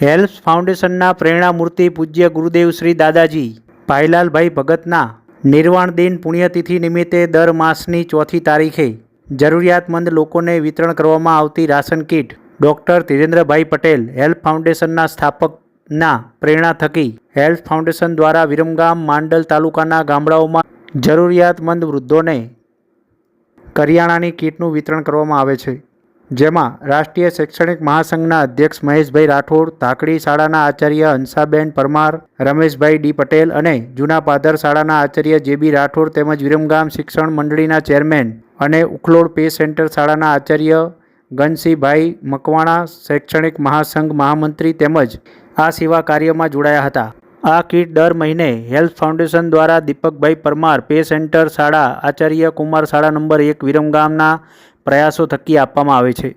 Help ફાઉન્ડેશનના પ્રેરણામૂર્તિ પૂજ્ય ગુરુદેવ શ્રી દાદાજી. ભાઈલાલભાઈ ભગતના નિર્વાણ દિન પુણ્યતિથિ નિમિત્તે દર માસની ચોથી તારીખે જરૂરિયાતમંદ લોકોને વિતરણ કરવામાં આવતી ration kit. Doctor Dhirendrabhai Patel help ફાઉન્ડેશનના સ્થાપકના પ્રેરણા થકી હેલ્પ ફાઉન્ડેશન દ્વારા વિરમગામ માંડલ તાલુકાના ગામડાઓમાં જરૂરિયાતમંદ વૃદ્ધોને કરિયાણાની કીટનું વિતરણ કરવામાં આવે છે. જેમાં રાષ્ટ્રીય શૈક્ષણિક મહાસંઘના અધ્યક્ષ મહેશભાઈ રાઠોડ, ધાકડી શાળાના આચાર્ય હંસાબેન પરમાર, રમેશભાઈ ડી પટેલ અને જૂના પાદર શાળાના આચાર્ય જેબી રાઠોડ તેમજ વિરમગામ શિક્ષણ મંડળીના ચેરમેન અને ઉખલોડ પે સેન્ટર શાળાના આચાર્ય ગનસીભાઈ મકવાણા, શૈક્ષણિક મહાસંઘ મહામંત્રી તેમજ આ સેવા કાર્યમાં જોડાયા હતા. આ કીટ દર મહિને હેલ્થ ફાઉન્ડેશન દ્વારા દીપકભાઈ પરમાર પે સેન્ટર શાળા આચાર્ય કુમાર શાળા નંબર એક વિરમગામના પ્રયાસો થકી આપવામાં આવે છે.